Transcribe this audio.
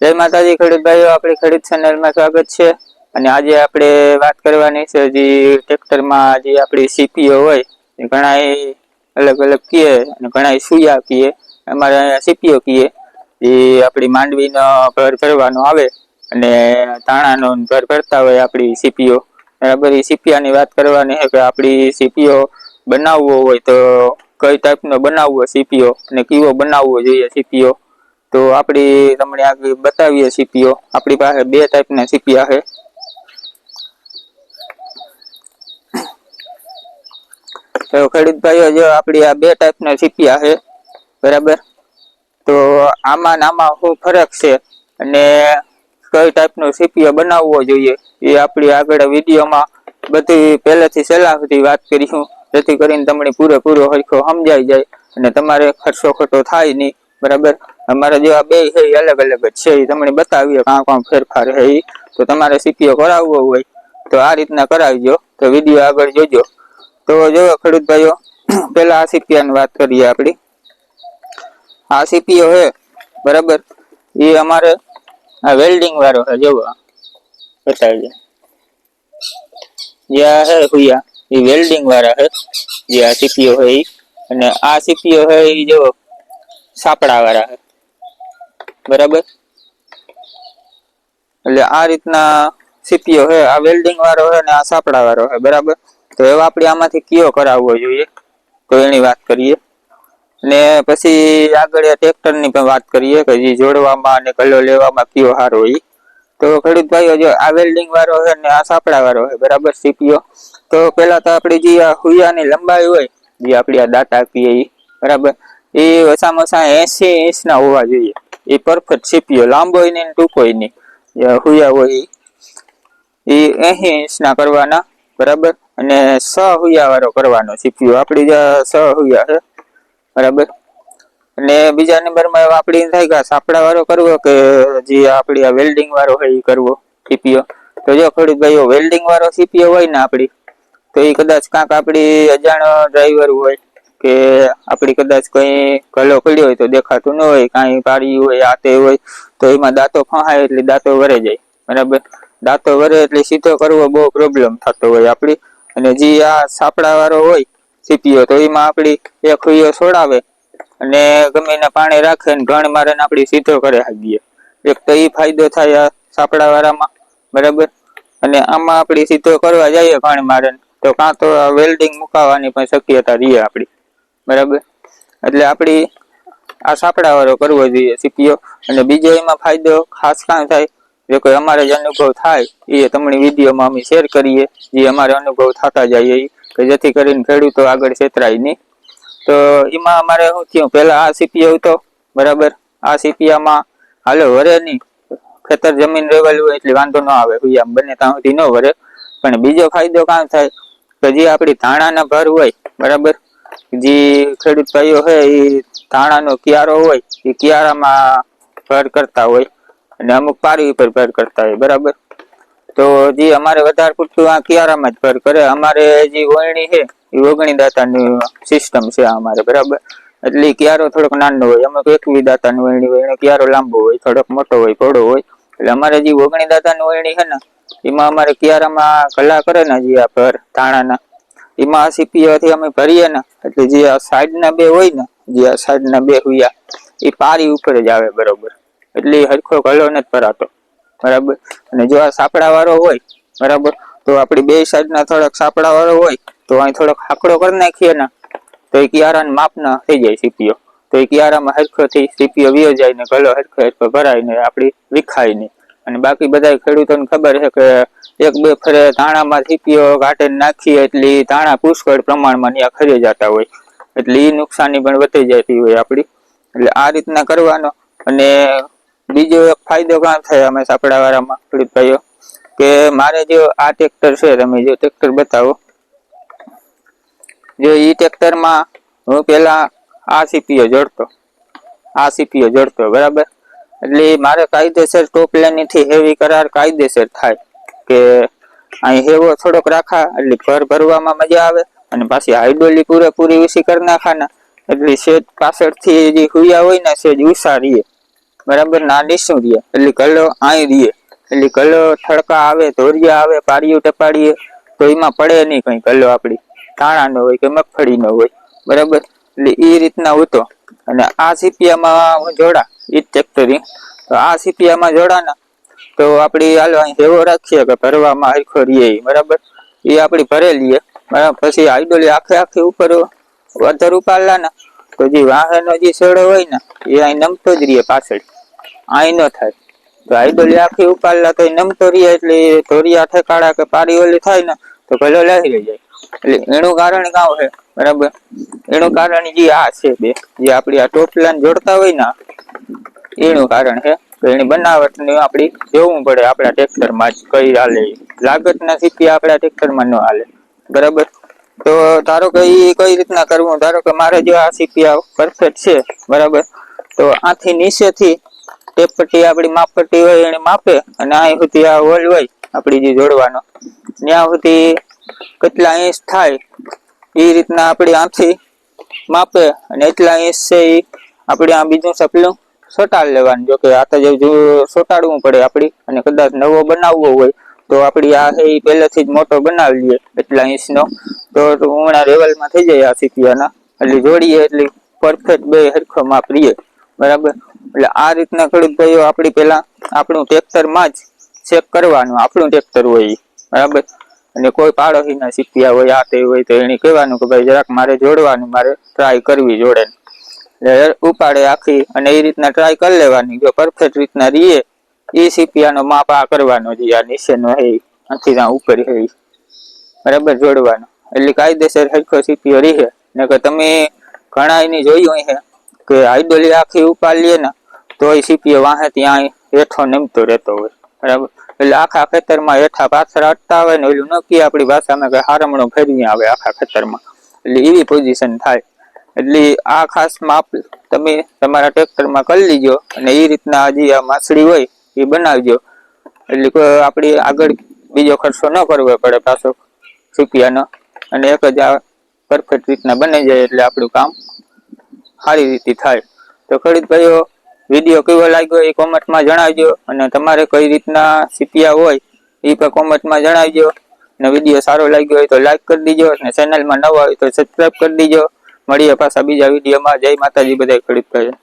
જય માતાજી, ખેડૂત ભાઈઓ, આપણી ખેડૂત ચેનલમાં સ્વાગત છે. અને આજે આપણે વાત કરવાની છે જે ટ્રેક્ટરમાં જે આપણી સીપીઓ હોય ઘણા અલગ અલગ કીએ અને ઘણા સુયા કીએ. અમારે અહીંયા સીપીઓ કીએ એ આપણી માંડવીનો ભર ભરવાનો આવે અને તાણાનો ભર ભરતા હોય આપણી સીપીઓ. બરાબર એ સીપિયાની વાત કરવાની છે કે આપણી સીપીઓ બનાવવો હોય તો કઈ ટાઈપનો બનાવવો સીપીઓ અને કીવો બનાવવો જોઈએ સીપીઓ. તો આપણી તમને આગળ બતાવીએ સીપીઓ આપણી પાસે બે ટાઈપના સીપિયા છે. તો ખેડૂત ભાઈઓ જો આપણી આ બે ટાઈપના સીપિયા છે, બરાબર? તો આમાં આમાં શું ફરક છે? અને કઈ ટાઈપનો સીપીઓ બનાવવો જોઈએ? એ આપણી આગળ વિડીયોમાં બધી પહેલેથી સલાહ સુધી વાત કરીશું જેથી કરીને તમને પૂરેપૂરો હરખો સમજાઈ જાય અને તમારે ખર્ચો ખોટો થાય નહીં. બરાબર? અમારે જેવા બે છે અલગ અલગ જ છે, એ તમને બતાવીએ કાં કાં ફેરફાર છે તો તમારે સીપીઓ કરાવવો હોય, તો આ રીતના કરાવજો, તો વીડિયો આગળ જોજો. તો જો ખેડૂત ભાઈઓ, પેલા આ સીપીઓની વાત કરીએ આપણી. આ સીપીઓ છે, બરાબર? એ અમારે આ વેલ્ડિંગ વાળો છે, જોવો. બતાવજો. જે આ છે હુયા એ વેલ્ડિંગ વાળા છે, જે આ સીપીઓ છે એ અને આ સીપીઓ છે એ જો સાપડા વાળા છે. બરાબર? એટલે આ રીતના સીપીઓ છે, આ વેલ્ડિંગ વાળો છે ને આ સાપડા વાળો છે, બરાબર? તો એવા આપણે આમાંથી કયો કરાવવો જોઈએ? તો એની વાત કરીએ. ને પછી આગળ ટ્રેક્ટરની પણ વાત કરીએ, કે જે જોડવામાં અને કલો લેવામાં કયો સારો હોય. તો ખેડૂત ભાઈઓ, જો આ વેલ્ડિંગ વાળો છે ને આ સાપડા વાળો છે, બરાબર સીપીઓ? તો પેલા તો આપણી જે આ હુયાની લંબાઈ હોય, જે આપણી આ દાંત આપીએ એ બરાબર? એ ઓછામાં ઓછા એસી ઇંચના હોવા જોઈએ. એ પરફેક્ટ સીપીઓ લાંબો નહીં ને ટૂંકો નહીં જે હુયા હોય. એ અહીં ઇંચના કરવાના, બરાબર? અને સ હુયા વાળો કરવાનો સીપીઓ આપણી જે સ હુયા છે, બરાબર? અને બીજા નંબરમાં આપણી થાય કે સાપડા વાળો કરવો કે જે આપણી આ વેલ્ડિંગ વાળો હોય એ કરવો સીપીઓ તો જો ખેડૂત ભાઈઓ વેલ્ડિંગ વાળો સીપીઓ હોય ને આપણી, તો એ કદાચ કાંક આપણી અજાણ ડ્રાઈવર હોય કે આપણી કદાચ કઈ ગલો પડ્યો હોય તો દેખાતું ન હોય, કાંઈ પાડી હોય, આતે હોય, તો એમાં દાંતો ફહાય એટલે દાંતો વરે જાય. બરાબર? દાંતો વરે એટલે સીધો કરવો બહુ પ્રોબ્લેમ થતો હોય આપણી અને જે આ સાપડા વાળો હોય સીપીઓ તો એમાં આપણી એક ખુઈઓ છોડાવે અને ગમે એના પાણી રાખે ને ઘણ મારે આપણી સીધો કરે હાગીએ. એક તો એ ફાયદો થાય આ સાપડા વાળામાં બરાબર? અને આમાં આપણી સીધો કરવા જઈએ ઘણ મારે તો કાં તો વેલ્ડિંગ મુકાવાની પણ શક્યતા રહે આપણી બરાબર? એટલે આપણી આ સાપડાવાળો કરવો જોઈએ સીપીઓ અને બીજો એમાં ફાયદો ખાસ કાં થાય? જો કોઈ અમારે જ અનુભવ થાય એ તમને વિડીયોમાં અમે શેર કરીએ, જે અમારે અનુભવ થતા જાય એ કે જેથી કરીને ખેડૂતો આગળ છેતરાય નહીં. તો એમાં અમારે શું થયું? પહેલાં આ સીપીઓ હતો, બરાબર? આ સીપીઆમાં હાલો વરે નહીં. ખેતર જમીન રેવાયેલું હોય એટલે વાંધો ન આવે હુયામ બને ત્યાં સુધી ન વરે. પણ બીજો ફાયદો કાં થાય? કે જે આપણી ધાણાના ભર હોય, બરાબર? જે ખેડૂત ભાઈઓ હોય એ ધાણાનો ક્યારો હોય, એ ક્યારામાં ભર કરતા હોય અને અમુક પારી ઉપર ભર કરતા હોય, બરાબર? તો જે અમારે વધારે પૂરતું આ કિયારામાં જ ભર કરે. અમારે જે વળણી છે, એ ઓગણી દાતાની સિસ્ટમ છે અમારે, બરાબર? એટલે કિયારો થોડોક નાનો હોય, અમુક એકવી દાતાની વળણી હોય, એનો કિયારો લાંબો હોય, થોડોક મોટો હોય, ઘોડો હોય. એટલે અમારે જે ઓગણી દાતાની વળણી છે ને, એમાં અમારે કિયારામાં કલા કરે ને જે આ ભર ધાણાના. એમાં આ સીપીઓથી અમે ભરીએ ને, એટલે જે આ સાઈડના બે હોય ને, જે આ સાઈડના બે હુયા એ પારી ઉપર જ આવે બરોબર. એટલે હરખો ગળો નથી ભરાતો. બરાબર? અને જો આ સાપડાવાળો હોય, બરાબર? તો આપણી બે સાઈડના થોડાક સાપડાવાળો હોય, તો અહીં થોડોક હાકડો કરી નાખીએ ને, તો એ કિયારાના માપના થઈ જાય સીપીઓ તો એ કિયારામાં હરખોથી સીપીઓ વિયો જાય ને ગળો હરખો હરખો ભરાય ને, આપણી વિખાય નહીં. અને બાકી બધા ખેડૂતોને ખબર છે કે એક બે ફરે ધાણામાં સીપીઓ ઘાટે નાખીએ એટલે ધાણા પુષ્કળ પ્રમાણમાં ત્યાં ખરી જતા હોય. એટલે એ નુકસાની પણ વધી જતી હોય આપણી એટલે આ રીતના કરવાનો. અને બીજો એક ફાયદો કાં થાય અમે સાપડાવાળામાં ખેડૂત ભાઈઓ કે મારે જો આ ટ્રેક્ટર છે, તમે જો ટ્રેક્ટર બતાવો. જો એ ટ્રેક્ટરમાં હું પેલા આ સીપીઓ જોડતો. આ સીપીઓ જોડતો, બરાબર? એટલે મારે કાયદેસર ટોપ લાઈનથી હેવી કરાર કાયદેસર થાય કે અહીં હેવો થોડોક રાખા, એટલે ભર ભરવામાં મજા આવે અને પાછી હાઇડોલી પૂરેપૂરી ઉસી કરી નાખાના. એટલે શેજ પાછળથી જે હુયા હોય ને સેજ ઉષા રહીએ બરાબર ના નીસું રહીએ એટલે કલો અહીં રહીએ એટલે કલો થડકા આવે, ધોરિયા આવે પાડીયું ટપાડીએ તો એમાં પડે નહીં કંઈ ગલ્લો આપણી ધાણાનો હોય કે મગફળીનો હોય. બરાબર? એટલે એ રીતના હતો અને આ સીપિયામાં જોડા એ જ ટ્રેક્ટરી તો આ સીપિયામાં જોડાના. તો આપણી હાલ અહીં હેવો રાખીએ કે ભરવામાં હરખો રહીએ બરાબર? એ આપણી ભરેલી પછી આઈડોલી આખે આખી ઉપર વધાર ઉપાડલા ને તો જે વાહનનો જે છેડો હોય ને એ અહીં નમતો જ રહીએ પાછળ. અહીં ન થાય. તો આઈડોલી આખી ઉપાડલા તો નમતો રહીએ એટલે એ ધોરિયા કાળા કે પારી ઓલી થાય ને, તો ભલે લહેરી જાય. એટલે એનું કારણ કાં છે? બરાબર? એનું કારણ જે આ છે બે. જે આપડી આ ટોપલાન જોડતા હોય ને, એનું કારણ છે. તો એની બનાવટ ને આપડી જોવું પડે, આપણા ટ્રેક્ટર જ કઈ હાલે. લાગત ના સીપી આપણા ટ્રેક્ટર ન હાલે. બરાબર? તો ધારો કે એ કઈ રીતના કરવું? ધારો કે મારે જો આ સીપી પરફેક્ટ છે, બરાબર? તો આથી નીચેથી ટેપ પટ્ટી આપણી માપ પટ્ટી હોય, એને માપે, અને અહીં સુધી આ હોલ હોય, આપણી જે જોડવાનો. ત્યાં સુધી કેટલા ઇંચ થાય, એ રીતના આપણી આથી માપે. અને એટલા ઇંચ છે એ આપણે આ બીજું સપલું સોટાડ લેવાનું. જો કે આ તો સોટાડવું પડે આપણી, અને કદાચ નવો બનાવવો હોય, તો આપણી આ એ પહેલેથી જ મોટો બનાવી લઈએ એટલા ઇંચનો તો હમણાં લેવલમાં થઈ જાય આ સિક્યાના એટલે જોડીએ એટલે પરફેક્ટ બે હરખો માપ રહીએ. બરાબર? એટલે આ રીતના ખેડૂત ભાઈઓ આપણી પહેલા આપણું ટ્રેક્ટરમાં જ ચેક કરવાનું. આપણું ટ્રેક્ટર હોય. બરાબર? અને કોઈ પાડોશીના સીપિયા હોય, આ તે હોય, તો એને કહેવાનું કે ભાઈ જરાક મારે જોડવાનું, મારે ટ્રાય કરવી જોડે. ઉપાડે આખી અને એ રીતના ટ્રાય કરી લેવાની. જો પરફેક્ટ રીતના રહીએ એ સીપિયાનો માપ આ કરવાનો જે આ નીચેનો હે, આથી ત્યાં ઉપર હે. બરાબર જોડવાનો. એટલે કાયદેસર હરખો સીપીઓ રીહે. ને કે તમે ઘણા એની જોયું છે કે આઈડોલી આખી ઉપાડીએ ને, તો એ સીપીઓ વાહે ત્યાં હેઠો નમતો રહેતો હોય. બરાબર? એટલે આખા ખેતરમાં હેઠા પાછળ અટતા હોય ને ઓલું નક્કી આપણી ભાષામાં કે હારમણો ફેરવી આવે આખા ખેતરમાં. એટલે એવી પોઝિશન થાય. એટલે આ ખાસ માપ તમે તમારા ટ્રેક્ટરમાં કરી લીજો અને એ રીતના હજી આ માછડી હોય એ બનાવજો. એટલે કોઈ આપણી આગળ બીજો ખર્ચો ન કરવો પડે પાછો રૂપિયાનો. અને એક જ આ પરફેક્ટ રીતના બની જાય એટલે આપણું કામ સારી રીતે થાય. તો ખેડૂત ભાઈઓ વીડિયો કેવો લાગ્યો એ કોમેન્ટમાં જણાવજો. અને તમારે કઈ રીતના સીપિયા હોય એ પણ કોમેન્ટમાં જણાવજો. અને વીડિયો સારો લાગ્યો હોય તો લાઈક કરી દીજો અને ચેનલમાં નવા હોય તો સબસ્ક્રાઈબ કરી દીજો. મળીએ પાછા બીજા વિડીયોમાં. જય માતાજી બધા ખેડૂત